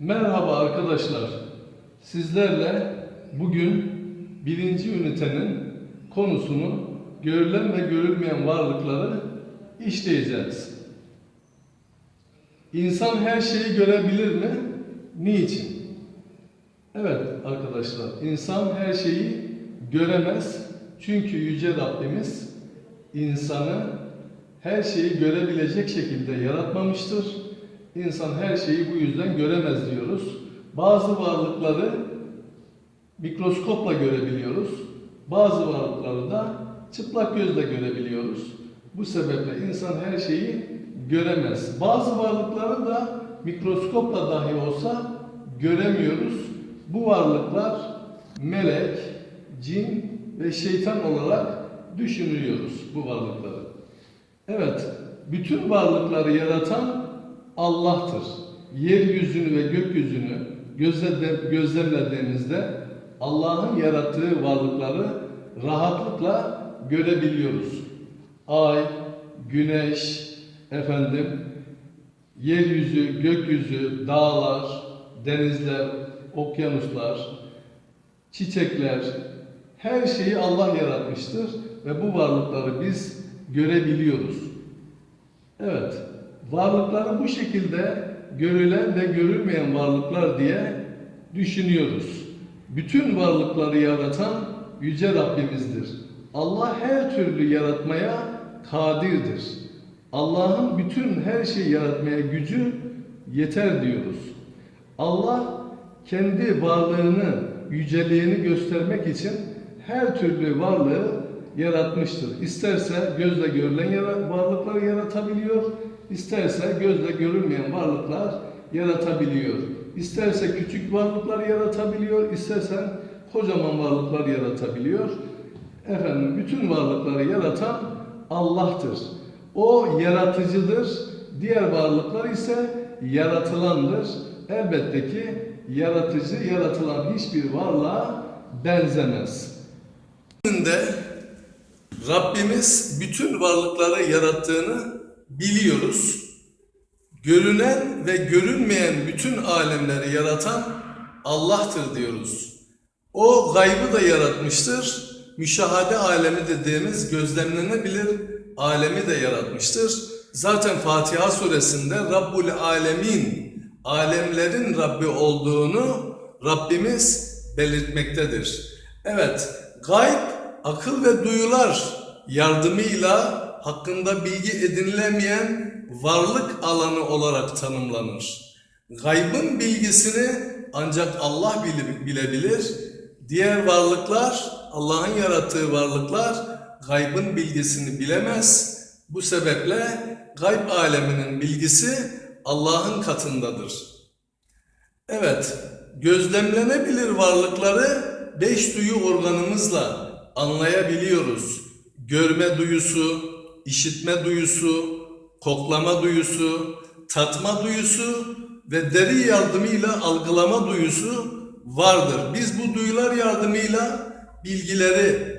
Merhaba arkadaşlar. Sizlerle bugün birinci ünitenin konusunu görülen ve görülmeyen varlıkları işleyeceğiz. İnsan her şeyi görebilir mi? Niçin? Evet arkadaşlar, insan her şeyi göremez. Çünkü Yüce Rabbimiz insanı her şeyi görebilecek şekilde yaratmamıştır. İnsan her şeyi bu yüzden göremez diyoruz. Bazı varlıkları mikroskopla görebiliyoruz. Bazı varlıkları da çıplak gözle görebiliyoruz. Bu sebeple insan her şeyi göremez. Bazı varlıkları da mikroskopla dahi olsa göremiyoruz. Bu varlıklar melek, cin ve şeytan olarak düşünüyoruz bu varlıkları. Evet, bütün varlıkları yaratan Allah'tır. Yeryüzünü ve gökyüzünü gözle- gözlemlediğimizde Allah'ın yarattığı varlıkları rahatlıkla görebiliyoruz. Ay, güneş, efendim, yeryüzü, gökyüzü, dağlar, denizler, okyanuslar, çiçekler, her şeyi Allah yaratmıştır ve bu varlıkları biz görebiliyoruz. Evet, varlıkları bu şekilde görülen ve görülmeyen varlıklar diye düşünüyoruz. Bütün varlıkları yaratan Yüce Rabbimizdir. Allah her türlü yaratmaya kadirdir. Allah'ın bütün her şeyi yaratmaya gücü yeter diyoruz. Allah kendi varlığını, yüceliğini göstermek için her türlü varlığı yaratmıştır. İsterse gözle görülen varlıkları yaratabiliyor, isterse gözle görülmeyen varlıklar yaratabiliyor. İsterse küçük varlıklar yaratabiliyor, istersen kocaman varlıklar yaratabiliyor. Efendim bütün varlıkları yaratan Allah'tır. O yaratıcıdır. Diğer varlıklar ise yaratılandır. Elbette ki yaratıcı yaratılan hiçbir varlığa benzemez. de Rabbimiz bütün varlıkları yarattığını biliyoruz. Görünen ve görünmeyen bütün alemleri yaratan Allah'tır diyoruz. O gaybı da yaratmıştır. Müşahade alemi dediğimiz gözlemlenebilir alemi de yaratmıştır. Zaten Fatiha suresinde Rabbul Alemin, alemlerin Rabbi olduğunu Rabbimiz belirtmektedir. Evet, gayb akıl ve duyular yardımıyla hakkında bilgi edinilemeyen varlık alanı olarak tanımlanır. Gaybın bilgisini ancak Allah bile- bilebilir. Diğer varlıklar, Allah'ın yarattığı varlıklar gaybın bilgisini bilemez. Bu sebeple gayb aleminin bilgisi Allah'ın katındadır. Evet, gözlemlenebilir varlıkları beş duyu organımızla anlayabiliyoruz. Görme duyusu, işitme duyusu, koklama duyusu, tatma duyusu ve deri yardımıyla algılama duyusu vardır. Biz bu duyular yardımıyla bilgileri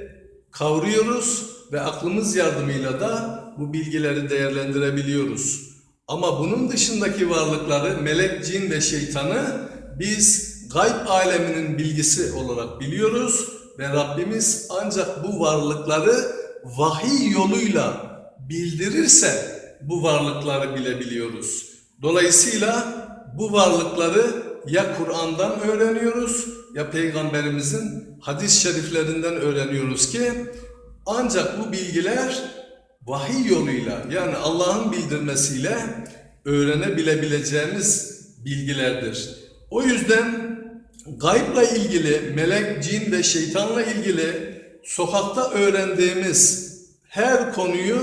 kavruyoruz ve aklımız yardımıyla da bu bilgileri değerlendirebiliyoruz. Ama bunun dışındaki varlıkları, melek, cin ve şeytanı biz gayb aleminin bilgisi olarak biliyoruz ve Rabbimiz ancak bu varlıkları vahiy yoluyla bildirirse bu varlıkları bilebiliyoruz. Dolayısıyla bu varlıkları ya Kur'an'dan öğreniyoruz ya Peygamberimizin hadis-i şeriflerinden öğreniyoruz ki ancak bu bilgiler vahiy yoluyla yani Allah'ın bildirmesiyle öğrenebilebileceğimiz bilgilerdir. O yüzden gaybla ilgili, melek, cin ve şeytanla ilgili sokakta öğrendiğimiz her konuyu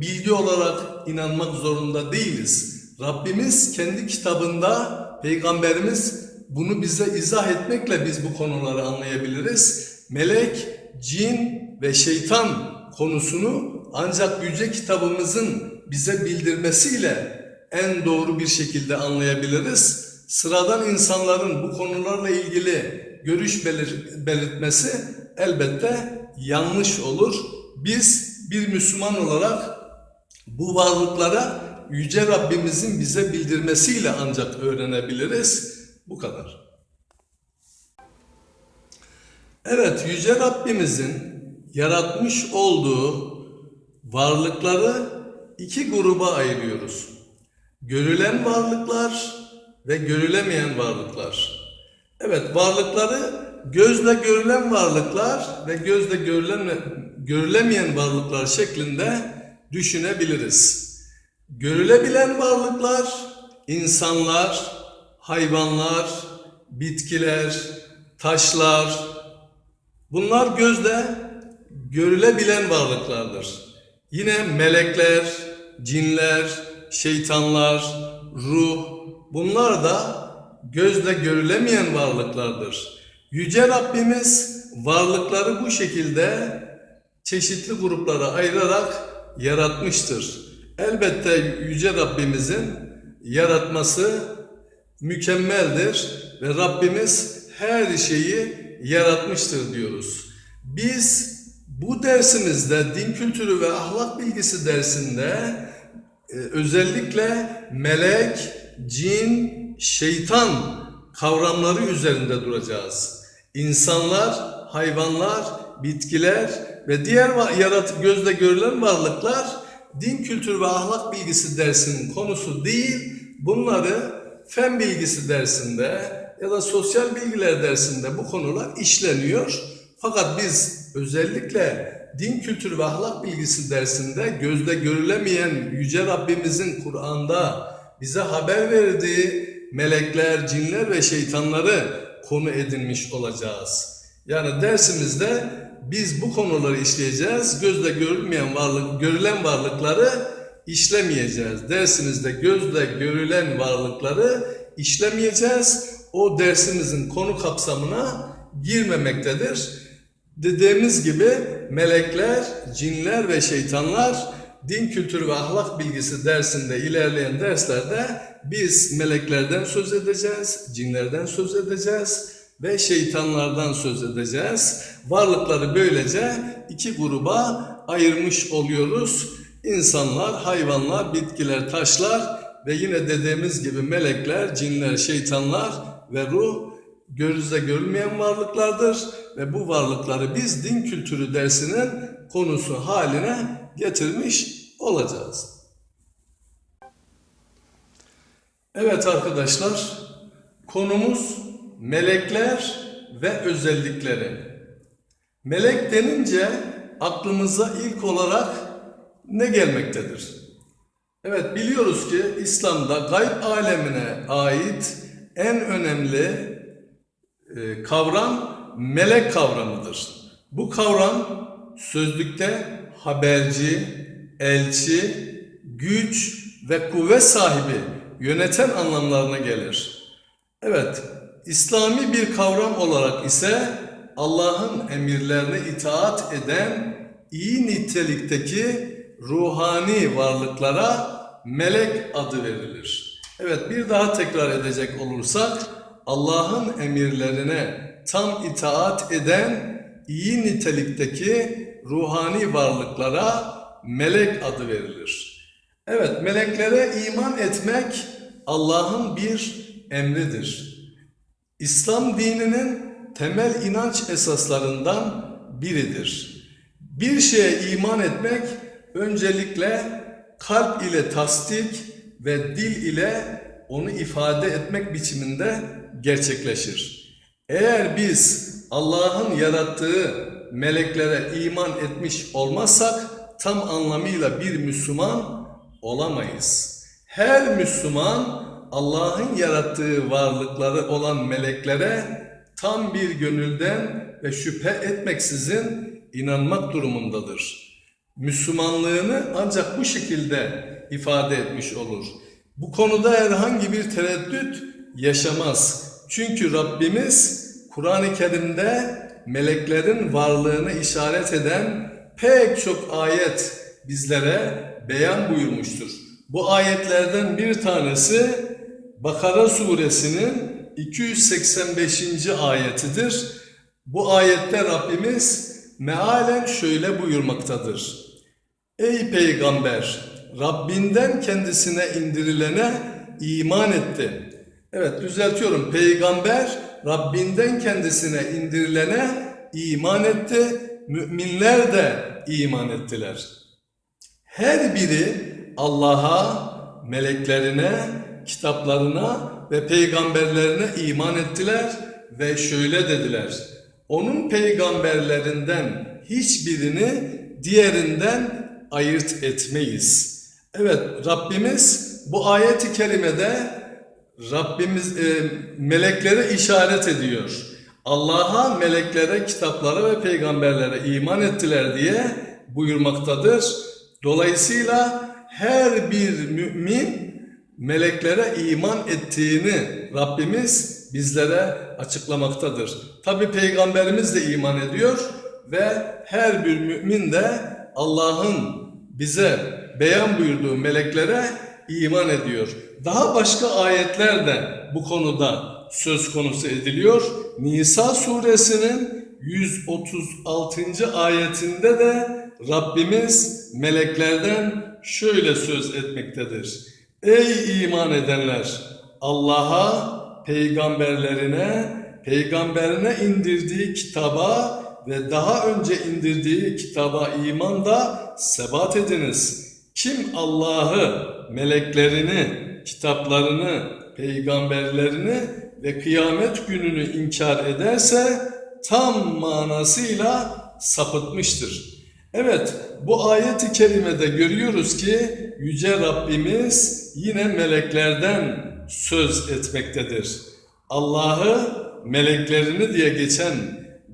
bilgi olarak inanmak zorunda değiliz. Rabbimiz kendi kitabında, Peygamberimiz bunu bize izah etmekle biz bu konuları anlayabiliriz. Melek, cin ve şeytan konusunu ancak yüce kitabımızın bize bildirmesiyle en doğru bir şekilde anlayabiliriz. Sıradan insanların bu konularla ilgili görüş belir- belirtmesi elbette yanlış olur. Biz bir Müslüman olarak bu varlıklara Yüce Rabbimizin bize bildirmesiyle ancak öğrenebiliriz. Bu kadar. Evet, Yüce Rabbimizin yaratmış olduğu varlıkları iki gruba ayırıyoruz. Görülen varlıklar ve görülemeyen varlıklar. Evet, varlıkları gözle görülen varlıklar ve gözle görülen, görülemeyen varlıklar şeklinde düşünebiliriz. Görülebilen varlıklar insanlar, hayvanlar, bitkiler, taşlar, bunlar gözle görülebilen varlıklardır. Yine melekler, cinler, şeytanlar, ruh bunlar da gözle görülemeyen varlıklardır. Yüce Rabbimiz varlıkları bu şekilde çeşitli gruplara ayırarak yaratmıştır. Elbette Yüce Rabbimizin yaratması mükemmeldir ve Rabbimiz her şeyi yaratmıştır diyoruz. Biz bu dersimizde din kültürü ve ahlak bilgisi dersinde e, özellikle melek, cin, şeytan kavramları üzerinde duracağız. İnsanlar, hayvanlar, bitkiler ve diğer yaratık gözle görülen varlıklar din kültürü ve ahlak bilgisi dersinin konusu değil. Bunları fen bilgisi dersinde ya da sosyal bilgiler dersinde bu konular işleniyor. Fakat biz özellikle din kültürü ve ahlak bilgisi dersinde gözle görülemeyen Yüce Rabbimizin Kur'an'da bize haber verdiği melekler, cinler ve şeytanları konu edinmiş olacağız. Yani dersimizde biz bu konuları işleyeceğiz. Gözle görülmeyen varlık, görülen varlıkları işlemeyeceğiz. Dersimizde gözle görülen varlıkları işlemeyeceğiz. O dersimizin konu kapsamına girmemektedir. Dediğimiz gibi melekler, cinler ve şeytanlar din kültürü ve ahlak bilgisi dersinde ilerleyen derslerde biz meleklerden söz edeceğiz, cinlerden söz edeceğiz ve şeytanlardan söz edeceğiz. Varlıkları böylece iki gruba ayırmış oluyoruz. İnsanlar, hayvanlar, bitkiler, taşlar ve yine dediğimiz gibi melekler, cinler, şeytanlar ve ruh gözle görülmeyen varlıklardır ve bu varlıkları biz din kültürü dersinin konusu haline getirmiş olacağız. Evet arkadaşlar, konumuz melekler ve özellikleri. Melek denince aklımıza ilk olarak ne gelmektedir? Evet biliyoruz ki İslam'da gayb alemine ait en önemli e, kavram melek kavramıdır. Bu kavram sözlükte haberci, elçi, güç ve kuvvet sahibi, yöneten anlamlarına gelir. Evet, İslami bir kavram olarak ise Allah'ın emirlerine itaat eden iyi nitelikteki ruhani varlıklara melek adı verilir. Evet bir daha tekrar edecek olursak Allah'ın emirlerine tam itaat eden iyi nitelikteki ruhani varlıklara melek adı verilir. Evet meleklere iman etmek Allah'ın bir emridir. İslam dininin temel inanç esaslarından biridir. Bir şeye iman etmek öncelikle kalp ile tasdik ve dil ile onu ifade etmek biçiminde gerçekleşir. Eğer biz Allah'ın yarattığı meleklere iman etmiş olmazsak tam anlamıyla bir Müslüman olamayız. Her Müslüman Allah'ın yarattığı varlıkları olan meleklere tam bir gönülden ve şüphe etmeksizin inanmak durumundadır. Müslümanlığını ancak bu şekilde ifade etmiş olur. Bu konuda herhangi bir tereddüt yaşamaz. Çünkü Rabbimiz Kur'an-ı Kerim'de meleklerin varlığını işaret eden pek çok ayet bizlere beyan buyurmuştur. Bu ayetlerden bir tanesi Bakara suresinin 285. ayetidir. Bu ayette Rabbimiz mealen şöyle buyurmaktadır. Ey peygamber! Rabbinden kendisine indirilene iman etti. Evet düzeltiyorum. Peygamber Rabbinden kendisine indirilene iman etti. Müminler de iman ettiler. Her biri Allah'a, meleklerine, kitaplarına ve peygamberlerine iman ettiler ve şöyle dediler. Onun peygamberlerinden hiçbirini diğerinden ayırt etmeyiz. Evet Rabbimiz bu ayet-i kerimede Rabbimiz e, meleklere işaret ediyor. Allah'a, meleklere, kitaplara ve peygamberlere iman ettiler diye buyurmaktadır. Dolayısıyla her bir mümin meleklere iman ettiğini Rabbimiz bizlere açıklamaktadır. Tabi peygamberimiz de iman ediyor ve her bir mümin de Allah'ın bize beyan buyurduğu meleklere iman ediyor. Daha başka ayetler de bu konuda söz konusu ediliyor. Nisa suresinin 136. ayetinde de Rabbimiz meleklerden şöyle söz etmektedir. Ey iman edenler! Allah'a, peygamberlerine, peygamberine indirdiği kitaba ve daha önce indirdiği kitaba imanda sebat ediniz. Kim Allah'ı, meleklerini, kitaplarını, peygamberlerini ve kıyamet gününü inkar ederse tam manasıyla sapıtmıştır. Evet, bu ayet-i kerimede görüyoruz ki Yüce Rabbimiz yine meleklerden söz etmektedir. Allah'ı, meleklerini diye geçen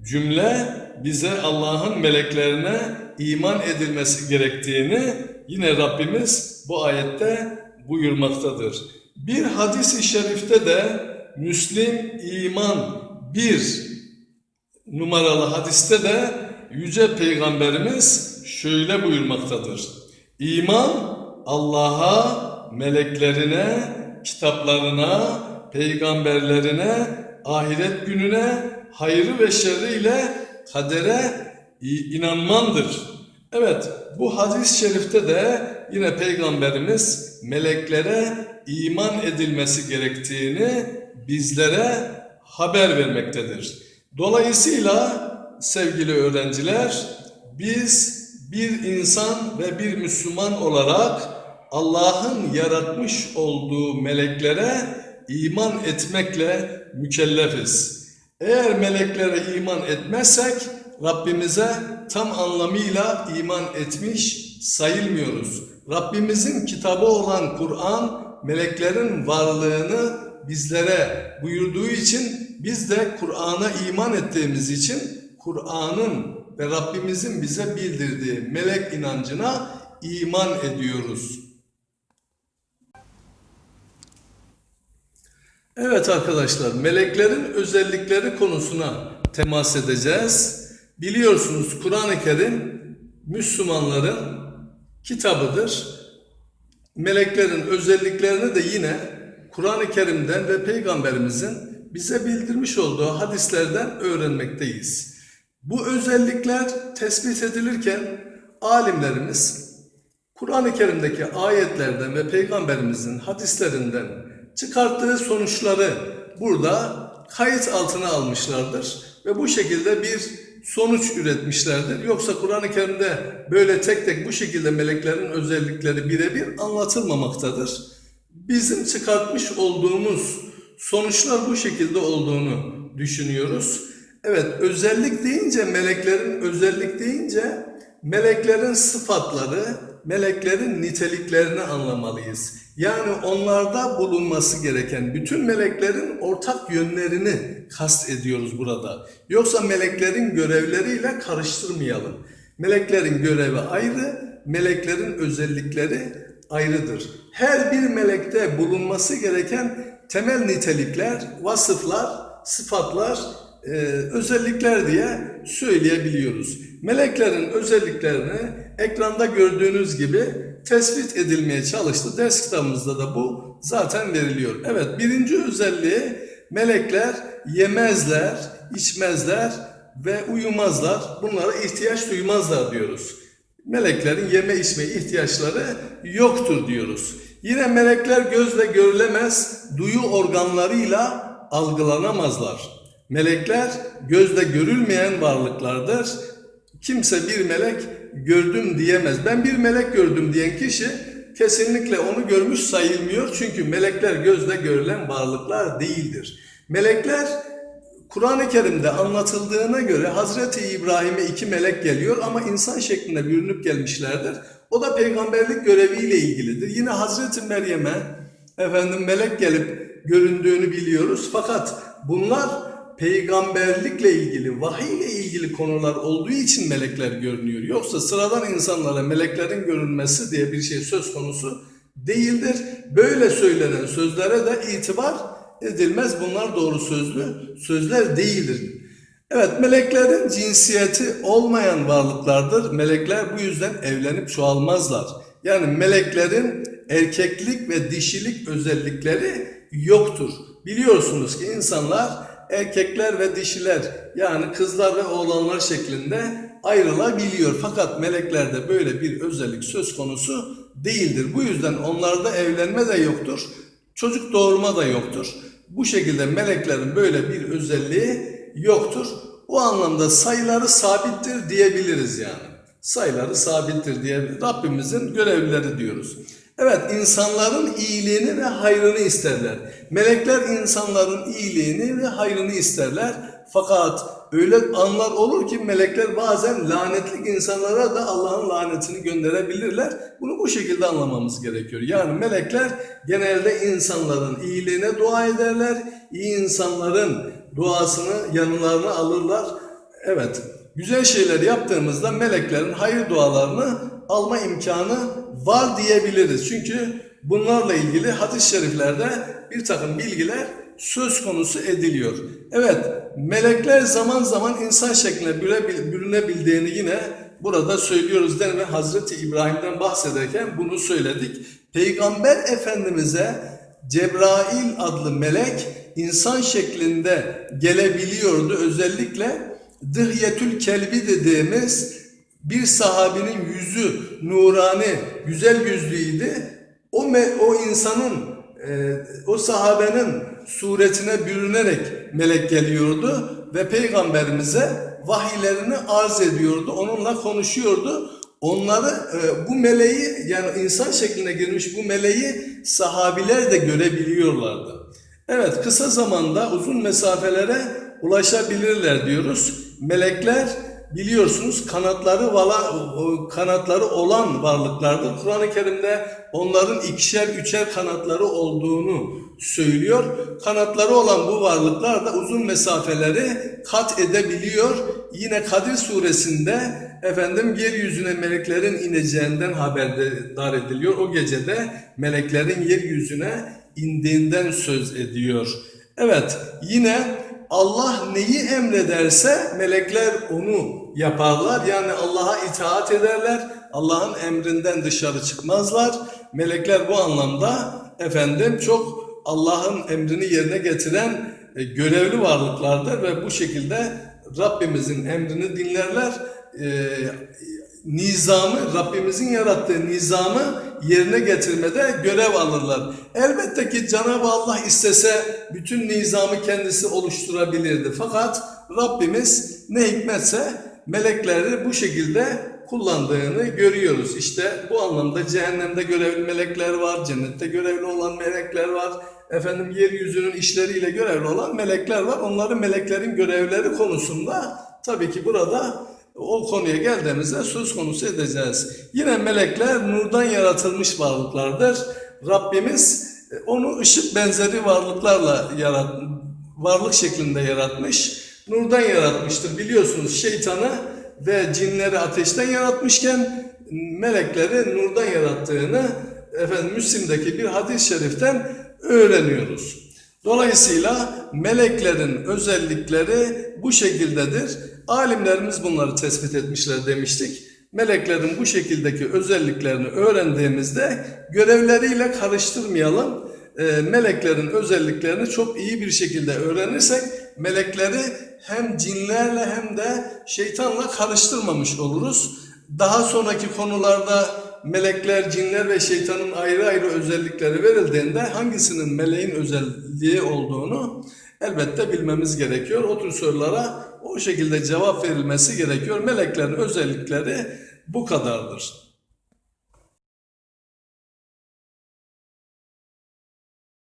cümle bize Allah'ın meleklerine iman edilmesi gerektiğini yine Rabbimiz bu ayette buyurmaktadır. Bir hadis-i şerifte de Müslim iman bir numaralı hadiste de Yüce Peygamberimiz şöyle buyurmaktadır. İman Allah'a, meleklerine, kitaplarına, peygamberlerine, ahiret gününe, hayrı ve şerriyle kadere inanmandır. Evet, bu hadis-i şerifte de yine Peygamberimiz meleklere iman edilmesi gerektiğini bizlere haber vermektedir. Dolayısıyla sevgili öğrenciler, biz bir insan ve bir Müslüman olarak Allah'ın yaratmış olduğu meleklere iman etmekle mükellefiz. Eğer meleklere iman etmezsek Rabbimize tam anlamıyla iman etmiş sayılmıyoruz. Rabbimizin kitabı olan Kur'an meleklerin varlığını bizlere buyurduğu için biz de Kur'an'a iman ettiğimiz için Kur'an'ın ve Rabbimizin bize bildirdiği melek inancına iman ediyoruz. Evet arkadaşlar, meleklerin özellikleri konusuna temas edeceğiz. Biliyorsunuz Kur'an-ı Kerim Müslümanların kitabıdır. Meleklerin özelliklerini de yine Kur'an-ı Kerim'den ve Peygamberimizin bize bildirmiş olduğu hadislerden öğrenmekteyiz. Bu özellikler tespit edilirken alimlerimiz Kur'an-ı Kerim'deki ayetlerden ve Peygamberimizin hadislerinden çıkarttığı sonuçları burada kayıt altına almışlardır ve bu şekilde bir sonuç üretmişlerdir. Yoksa Kur'an-ı Kerim'de böyle tek tek bu şekilde meleklerin özellikleri birebir anlatılmamaktadır. Bizim çıkartmış olduğumuz sonuçlar bu şekilde olduğunu düşünüyoruz. Evet özellik deyince meleklerin özellik deyince meleklerin sıfatları, meleklerin niteliklerini anlamalıyız. Yani onlarda bulunması gereken bütün meleklerin ortak yönlerini kast ediyoruz burada. Yoksa meleklerin görevleriyle karıştırmayalım. Meleklerin görevi ayrı, meleklerin özellikleri ayrıdır. Her bir melekte bulunması gereken temel nitelikler, vasıflar, sıfatlar, e, özellikler diye söyleyebiliyoruz. Meleklerin özelliklerini ekranda gördüğünüz gibi tespit edilmeye çalıştı. Ders kitabımızda da bu zaten veriliyor. Evet birinci özelliği melekler yemezler, içmezler ve uyumazlar. Bunlara ihtiyaç duymazlar diyoruz. Meleklerin yeme içme ihtiyaçları yoktur diyoruz. Yine melekler gözle görülemez, duyu organlarıyla algılanamazlar. Melekler gözle görülmeyen varlıklardır. Kimse bir melek gördüm diyemez. Ben bir melek gördüm diyen kişi kesinlikle onu görmüş sayılmıyor. Çünkü melekler gözle görülen varlıklar değildir. Melekler Kur'an-ı Kerim'de anlatıldığına göre Hazreti İbrahim'e iki melek geliyor ama insan şeklinde bürünüp gelmişlerdir. O da peygamberlik göreviyle ilgilidir. Yine Hazreti Meryem'e efendim melek gelip göründüğünü biliyoruz. Fakat bunlar peygamberlikle ilgili, vahiy ile ilgili konular olduğu için melekler görünüyor. Yoksa sıradan insanlara meleklerin görünmesi diye bir şey söz konusu değildir. Böyle söylenen sözlere de itibar edilmez. Bunlar doğru sözlü sözler değildir. Evet meleklerin cinsiyeti olmayan varlıklardır. Melekler bu yüzden evlenip çoğalmazlar. Yani meleklerin erkeklik ve dişilik özellikleri yoktur. Biliyorsunuz ki insanlar erkekler ve dişiler yani kızlar ve oğlanlar şeklinde ayrılabiliyor. Fakat meleklerde böyle bir özellik söz konusu değildir. Bu yüzden onlarda evlenme de yoktur. Çocuk doğurma da yoktur. Bu şekilde meleklerin böyle bir özelliği yoktur. O anlamda sayıları sabittir diyebiliriz yani. Sayıları sabittir diye Rabbimizin görevlileri diyoruz. Evet insanların iyiliğini ve hayrını isterler. Melekler insanların iyiliğini ve hayrını isterler. Fakat öyle anlar olur ki melekler bazen lanetlik insanlara da Allah'ın lanetini gönderebilirler. Bunu bu şekilde anlamamız gerekiyor. Yani melekler genelde insanların iyiliğine dua ederler. İyi insanların duasını yanlarına alırlar. Evet, güzel şeyler yaptığımızda meleklerin hayır dualarını alma imkanı var diyebiliriz. Çünkü bunlarla ilgili hadis-i şeriflerde bir takım bilgiler söz konusu ediliyor. Evet, melekler zaman zaman insan şekline bürünebil- bürünebildiğini yine burada söylüyoruz değil mi? Hazreti İbrahim'den bahsederken bunu söyledik. Peygamber Efendimiz'e Cebrail adlı melek insan şeklinde gelebiliyordu. Özellikle Dıhyetül Kelbi dediğimiz bir sahabinin yüzü nurani, güzel yüzlüydü. O, me- o insanın, e, o sahabenin suretine bürünerek melek geliyordu ve peygamberimize vahiylerini arz ediyordu. Onunla konuşuyordu. Onları e, bu meleği yani insan şekline girmiş bu meleği sahabiler de görebiliyorlardı. Evet kısa zamanda uzun mesafelere ulaşabilirler diyoruz. Melekler biliyorsunuz kanatları vala, kanatları olan varlıklardır. Kur'an-ı Kerim'de onların ikişer üçer kanatları olduğunu söylüyor. Kanatları olan bu varlıklar da uzun mesafeleri kat edebiliyor. Yine Kadir suresinde efendim yeryüzüne meleklerin ineceğinden haberdar ediliyor. O gecede meleklerin yeryüzüne indiğinden söz ediyor. Evet yine Allah neyi emrederse melekler onu yaparlar. Yani Allah'a itaat ederler. Allah'ın emrinden dışarı çıkmazlar. Melekler bu anlamda efendim çok Allah'ın emrini yerine getiren e, görevli varlıklardır ve bu şekilde Rabbimizin emrini dinlerler. E, nizamı, Rabbimizin yarattığı nizamı yerine getirmede görev alırlar. Elbette ki Cenab-ı Allah istese bütün nizamı kendisi oluşturabilirdi. Fakat Rabbimiz ne hikmetse melekleri bu şekilde kullandığını görüyoruz. İşte bu anlamda cehennemde görevli melekler var, cennette görevli olan melekler var. Efendim yeryüzünün işleriyle görevli olan melekler var. Onları meleklerin görevleri konusunda tabii ki burada o konuya geldiğimizde söz konusu edeceğiz. Yine melekler nurdan yaratılmış varlıklardır. Rabbimiz e, onu ışık benzeri varlıklarla yarat, varlık şeklinde yaratmış. Nurdan yaratmıştır. Biliyorsunuz şeytanı ve cinleri ateşten yaratmışken melekleri nurdan yarattığını efendim Müslim'deki bir hadis-i şeriften öğreniyoruz. Dolayısıyla meleklerin özellikleri bu şekildedir. Alimlerimiz bunları tespit etmişler demiştik. Meleklerin bu şekildeki özelliklerini öğrendiğimizde görevleriyle karıştırmayalım. E, meleklerin özelliklerini çok iyi bir şekilde öğrenirsek melekleri hem cinlerle hem de şeytanla karıştırmamış oluruz. Daha sonraki konularda melekler, cinler ve şeytanın ayrı ayrı özellikleri verildiğinde hangisinin meleğin özelliği olduğunu elbette bilmemiz gerekiyor. O tür sorulara o şekilde cevap verilmesi gerekiyor. Meleklerin özellikleri bu kadardır.